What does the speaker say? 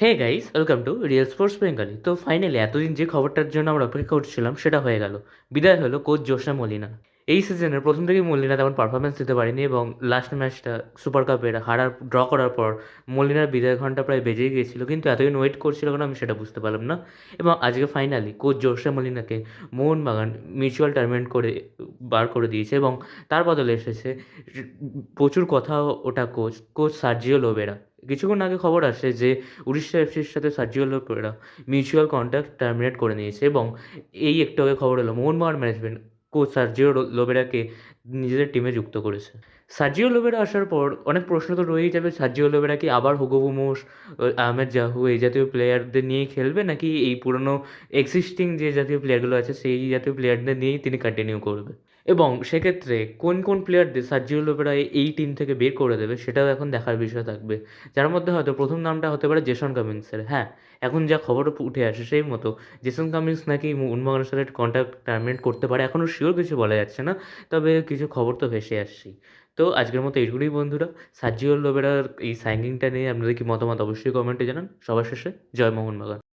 Hey guys welcome to Real Sports Bengali তো finally এতদিন যে খবরটার জন্য আমরা অপেক্ষা করছিলাম, সেটা হয়ে গেল। বিদায় হলো কোচ জোসা মলিনা। এই সিজনের প্রথম থেকেই মলিনা তেমন পারফরমেন্স দিতে পারেনি এবং লাস্ট ম্যাচটা সুপার কাপের হারার ড্র করার পর মলিনার বিদায় ঘণ্টা প্রায় বেজেই গিয়েছিল, কিন্তু এতদিন ওয়েট করছিল কেন আমি সেটা বুঝতে পারলাম না। এবং আজকে ফাইনালি কোচ জোসা মলিনাকে মোহনবাগান মিউচুয়াল টার্মিনেট করে বার করে দিয়েছে এবং তার বদলে এসেছে প্রচুর কথা ওটা কোচ কোচ সার্জিও লোবেরা। কিছুক্ষণ আগে খবর আসে যে উড়িষ্যা এফসির সাথে Sergio Lobera mutual contract terminate করে নিয়েছে এবং এই একটু আগে খবর এলো মোহনবাগান ম্যানেজমেন্ট কোচ সার্জিও লোবেরাকে নিজেদের টিমে যুক্ত করেছে। সার্জিও লোবেরা আসার পর অনেক প্রশ্ন তো রয়েই যাবে সার্জিও লোবেরা কি আবার হুগো বুমোস আহমেদ জাহু এই জাতীয় প্লেয়ারদের নিয়েই খেলবে নাকি এই পুরনো এক্সিস্টিং যে জাতীয় প্লেয়ারগুলো আছে সেই জাতীয় প্লেয়ারদের নিয়েই তিনি কন্টিনিউ করবে? এবং সেক্ষেত্রে কোন কোন প্লেয়ারদের সার্জিও লোবেরা এই টিম থেকে বের করে দেবে সেটাও এখন দেখার বিষয় থাকবে। যার মধ্যে হয়তো প্রথম নামটা হতে পারে জেসন কামিংসের হ্যাঁ এখন যা খবর উঠে আসে সেই মতো জেসন কামিংস নাকি মোহনবাগানের সাথে কন্ট্যাক্ট টার্মিনেট করতে পারে এখনও শিওর কিছু বলা যাচ্ছে না। তবে কিছু খবর তো ভেসে আসছি তো আজকের মতো এইগুলোই বন্ধুরা। সার্জিও লোবেরার এই সাইনিংটা নিয়ে আপনাদের কি মতামত অবশ্যই কমেন্টে জানান। সবার শেষে জয় মোহনবাগান।